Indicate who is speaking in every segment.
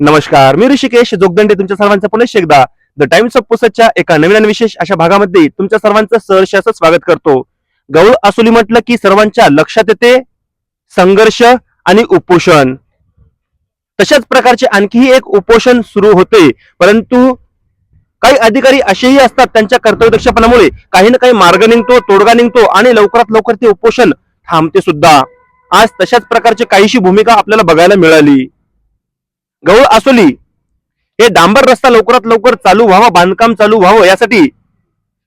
Speaker 1: नमस्कार मी ऋषिकेश जोगदंडे तुमच्या सर्वांचं पुन्हा एकदा. द टाइम्स ऑफ पुसतच्या एका नवीन आणि विशेष अशा भागामध्ये तुमच्या सर्वांचं सहर्ष असं स्वागत करतो. गौळ असोली म्हटलं की सर्वांच्या लक्षात येते संघर्ष आणि उपोषण. तशाच प्रकारचे आणखीही एक उपोषण सुरू होते. परंतु काही अधिकारी असेही असतात त्यांच्या कर्तव्यदक्षपणामुळे काही ना काही मार्ग निघतो तोडगा निघतो आणि लवकरात लवकर ते उपोषण थांबते सुद्धा आज तशाच प्रकारची काहीशी भूमिका आपल्याला बघायला मिळाली. गौळ आसोली हे डांबर रस्ता लवकरात लवकर चालू व्हावा बांधकाम चालू व्हावं यासाठी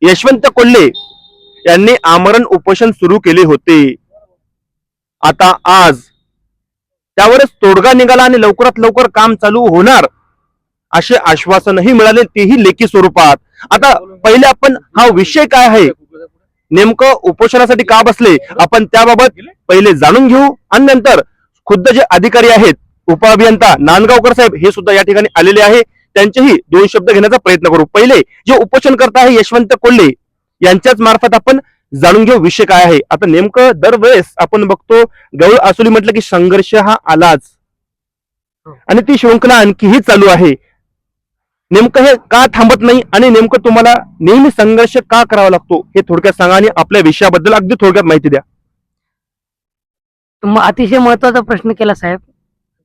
Speaker 1: यशवंत कोल्हे यांनी आमरण उपोषण सुरू केले होते. आता आज त्यावरच तोडगा निघाला आणि लवकरात लवकर काम चालू होणार असे आश्वासनही मिळाले तेही लेखी स्वरूपात. आता पहिले आपण हा विषय काय आहे? नेमकं उपोषणासाठी का बसले? आपण त्याबाबत पहिले जाणून घेऊ आणि नंतर खुद्द जे अधिकारी आहेत उपअभियंता नांदगावकर साहेब हे सुद्धा या ठिकाणी आलेले आहे. त्यांचेही दोन शब्द घेण्याचा प्रयत्न करू. पहिले जे उपोषण करता आहे यशवंत कोल्हे यांच्याच मार्फत आपण जाणून घेऊ विषय काय आहे. आता नेमकं दरवेळेस आपण बघतो गौळ आसोली म्हटलं की संघर्ष हा आलाच. आणि ती शृंखला आणखीही चालू आहे. नेमकं हे का थांबत नाही आणि नेमकं तुम्हाला नेहमी संघर्ष का करावा लागतो हे थोडक्यात सांगा आणि आपल्या विषयाबद्दल अगदी थोडक्यात माहिती द्या.
Speaker 2: अतिशय महत्त्वाचा प्रश्न केला साहेब.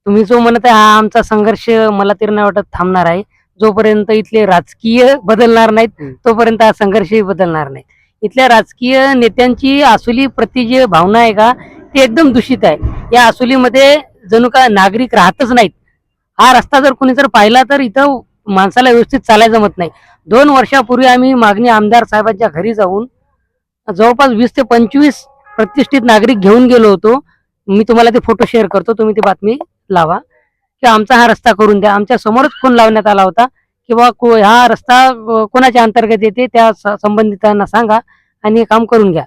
Speaker 2: तुम्ही जो म्हणत आहे हा आमचा संघर्ष मला तरी नाही वाटत थांबणार आहे. जोपर्यंत इथले राजकीय बदलणार नाहीत. तोपर्यंत हा संघर्षही बदलणार नाही. इथल्या राजकीय नेत्यांची आसुली प्रति जे भावना आहे का ती एकदम दूषित आहे. या आसुलीमध्ये जणू का नागरिक राहतच नाहीत. हा रस्ता जर कोणी जर पाहिला तर इथं माणसाला व्यवस्थित चालायला जमत नाही. दोन वर्षापूर्वी आम्ही मागणी आमदार साहेबांच्या घरी जाऊन जवळपास वीस ते पंचवीस प्रतिष्ठित नागरिक घेऊन गेलो होतो. मी तुम्हाला ते फोटो शेअर करतो तुम्ही ती बातमी लावा. किंवा आमचा हा रस्ता करून द्या. आमच्या समोरच फोन लावण्यात आला होता किंवा को हा रस्ता कोणाच्या अंतर्गत येते त्या संबंधितांना सांगा आणि हे काम करून घ्या.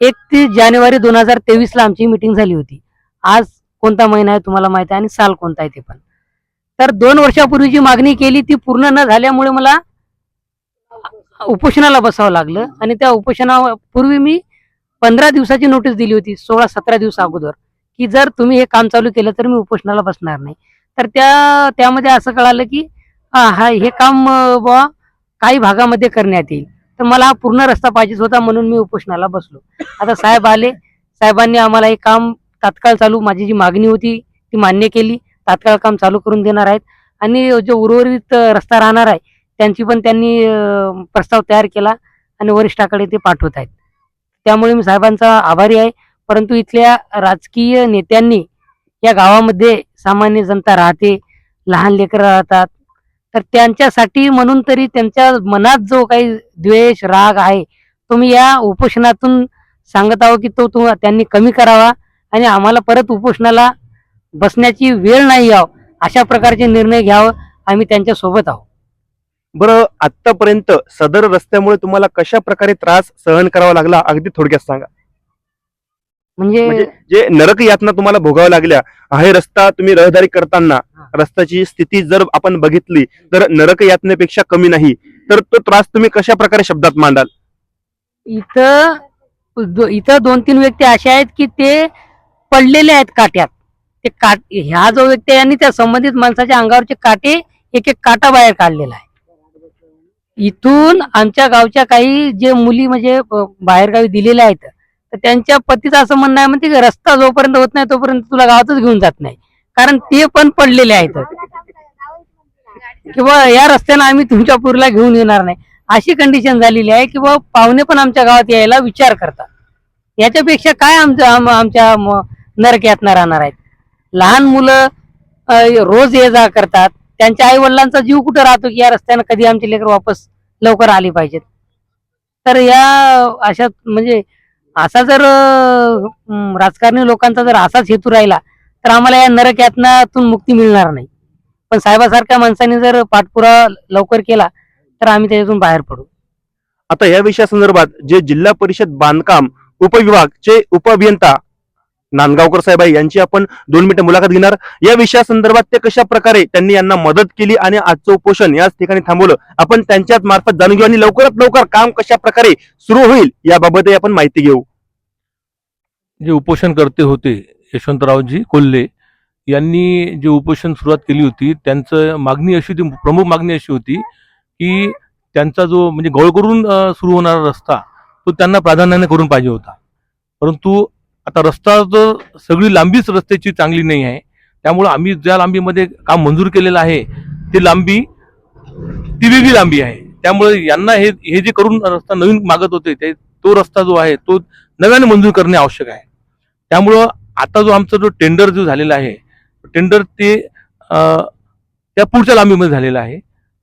Speaker 2: एकतीस जानेवारी दोन हजार तेवीसला आमची मिटिंग झाली होती. आज कोणता महिना आहे तुम्हाला माहिती आहे आणि साल कोणता आहे ते पण. तर दोन वर्षापूर्वी जी मागणी केली ती पूर्ण न झाल्यामुळे मला उपोषणाला बसावं लागलं. आणि त्या उपोषणापूर्वी मी पंधरा दिवसाची नोटीस दिली होती सोळा सतरा दिवस अगोदर. की जर तुम्ही हे काम चालू केलं तर मी उपोषणाला बसणार नाही. तर त्या त्यामध्ये असं कळालं की हा हे काम बुवा काही भागामध्ये करण्यात येईल. तर मला हा पूर्ण रस्ता पाहिजेच होता म्हणून मी उपोषणाला बसलो. आता साहेब आले. साहेबांनी आम्हाला हे काम तात्काळ चालू माझी जी मागणी होती ती मान्य केली. तात्काळ काम चालू करून देणार आहेत. आणि जो उर्वरित रस्ता राहणार आहे त्यांची पण त्यांनी प्रस्ताव तयार केला आणि वरिष्ठाकडे ते पाठवत आहेत. त्यामुळे मी साहेबांचा आभारी आहे. परंतु इथल्या राजकीय नेत्यांनी या गावामध्ये सामान्य जनता राहते लहान लेकरं राहतात. तर त्यांच्यासाठी म्हणून तरी त्यांच्या मनात जो काही द्वेष राग आहे तो मी या उपोषणातून सांगत आहो की तो तुम त्यांनी कमी करावा आणि आम्हाला परत उपोषणाला बसण्याची वेळ नाही यावं. अशा प्रकारचे निर्णय घ्यावं. आम्ही त्यांच्यासोबत आहोत.
Speaker 1: बरं आतापर्यंत सदर रस्त्यामुळे तुम्हाला कशा प्रकारे त्रास सहन करावा लागला? अगदी थोडक्यात सांगा. म्हणजे
Speaker 2: म्हणजे
Speaker 1: जे नरक यातना तुम्हाला भोगाव्या लागल्या आहे रस्ता तुम्ही रहदारी करताना
Speaker 2: हा.
Speaker 1: रस्त्याची स्थिती जर आपण बघितली तर नरक यातनेपेक्षा कमी नाही. तर तो त्रास तुम्ही कशा प्रकारे शब्दात मांडाल?
Speaker 2: इथं इथं दोन तीन व्यक्ती अशा आहेत की ते पडलेले आहेत काट्यात. ते काट ह्या जो व्यक्ती आहे त्या संबंधित माणसाच्या अंगावरचे काटे एक एक काटा बाहेर काढलेला आहे. इथून आमच्या गावच्या काही जे मुली म्हणजे बाहेरगावी दिलेल्या आहेत तर त्यांच्या पतीचं असं म्हणणं आहे म्हणते की रस्ता जोपर्यंत होत नाही तोपर्यंत तुला गावातच घेऊन जात नाही. कारण ते पण पडलेले आहेत. किंवा या रस्त्यानं आम्ही तुमच्या पूरला घेऊन येणार नाही. अशी कंडिशन झालेली आहे की बाबा पाहुणे पण आमच्या गावात यायला विचार करतात. याच्यापेक्षा काय आमच्या आमच्या नरक यातना राहणार आहेत? लहान मुलं रोज ये जा करतात. त्यांच्या आई वडिलांचा जीव कुठं राहतो की या रस्त्यानं कधी आमचे लेकर वापस लवकर आली पाहिजेत? तर या अशा म्हणजे असा जर राजकारणी लोकांचा जर असाच हेतू राहिला तर आम्हाला या नरक यातनातून मुक्ती मिळणार नाही. पण साहेबासारख्या माणसाने जर पाठपुरा लवकर केला तर आम्ही त्याच्यातून बाहेर पडू.
Speaker 1: आता या विषयासंदर्भात जे जिल्हा परिषद बांधकाम उपविभागचे उपअभियंता नांदगावकर साहेब आहे यांची आपण दोन मिनिटं मुलाखत घेणार. या विषयासंदर्भात ते कशा प्रकारे त्यांनी यांना मदत केली आणि आजचं उपोषण याच ठिकाणी थांबवलं? आपण त्यांच्याच मार्फत जाणून घेऊ आणि लवकरात लवकर काम कशा प्रकारे सुरू होईल याबाबतही आपण माहिती घेऊ.
Speaker 3: जे उपोषणकर्ते होते यशवंतरावजी कोल्हे यांनी जे उपोषण सुरुवात केली होती त्यांचं मागणी अशी होती प्रमुख मागणी अशी होती की त्यांचा जो म्हणजे गौळ करून सुरू होणारा रस्ता तो त्यांना प्राधान्याने करून पाहिजे होता. परंतु आता रस्ता तर सगळी लांबीच रस्त्याची चांगली नाही आहे. त्यामुळं आम्ही ज्या लांबीमध्ये काम मंजूर केलेलं आहे ती लांबी ती वेगळी लांबी आहे. त्यामुळे यांना हे हे जे करून रस्ता नवीन मागत होते ते तो रस्ता जो आहे तो नव्याने मंजूर करणे आवश्यक आहे. त्यामुळं आता जो आमचा जो टेंडर जो झालेला आहे टेंडर ते त्या पुढच्या लांबीमध्ये झालेलं आहे.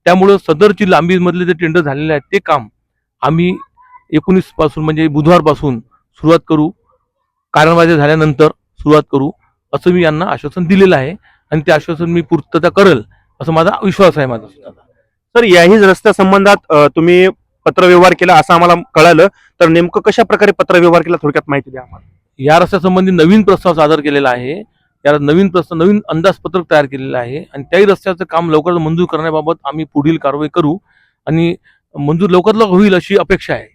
Speaker 3: त्यामुळं सदरची लांबीमधले जे टेंडर झालेले आहे ते काम आम्ही एकोणीसपासून म्हणजे बुधवारपासून सुरुवात करू. कारणवाजे झाल्यानंतर सुरुवात करू असं मी यांना आश्वासन दिलेलं आहे आणि ते आश्वासन मी पूर्तता करेल असं माझा विश्वास आहे माझा. सुद्धा
Speaker 1: सर याही रस्त्या संबंधात तुम्ही पत्रव्यवहार केला असं आम्हाला कळालं. तर नेमकं कशा प्रकारे पत्रव्यवहार केला थोडक्यात माहिती द्या आम्हाला.
Speaker 3: या रस्त्यासंबंधी नवीन प्रस्ताव सादर केलेला आहे. या नवीन प्रस्ताव नवीन अंदाजपत्रक तयार केलेलं आहे. आणि त्याही रस्त्याचं काम लवकरात मंजूर करण्याबाबत आम्ही पुढील कारवाई करू. आणि मंजूर लवकरात लवकर होईल अशी अपेक्षा आहे.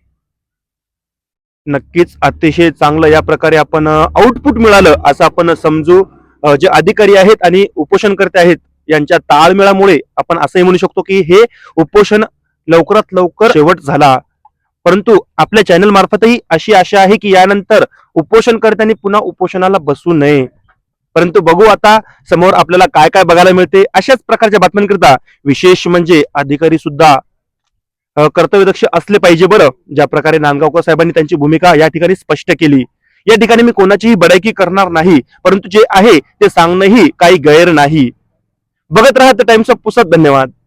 Speaker 1: नक्कीच अतिशय चांगलं या प्रकारे आपण आउटपुट मिळालं असं आपण समजू जे अधिकारी आहेत आणि उपोषणकर्ते आहेत यांच्या ताळमेळामुळे आपण असंही म्हणू शकतो की हे उपोषण लवकरात लवकर शेवट झाला. परंतु आपल्या चॅनल मार्फतही अशी आशा आहे की यानंतर उपोषणकर्त्यांनी पुन्हा उपोषणाला बसू नये. परंतु बघू आता समोर आपल्याला काय काय बघायला मिळते अशाच प्रकारच्या बातम्यांकरिता विशेष म्हणजे अधिकारी सुद्धा कर्तव्यदक्ष असले पाहिजे बरं ज्या प्रकारे नांदगावकर साहेबांनी त्यांची भूमिका या ठिकाणी स्पष्ट केली. या ठिकाणी मी कोणाचीही बडायकी करणार नाही परंतु जे आहे ते सांगणंही काही गैर नाही. बघत राहा द टाइम्स ऑफ पुसत धन्यवाद.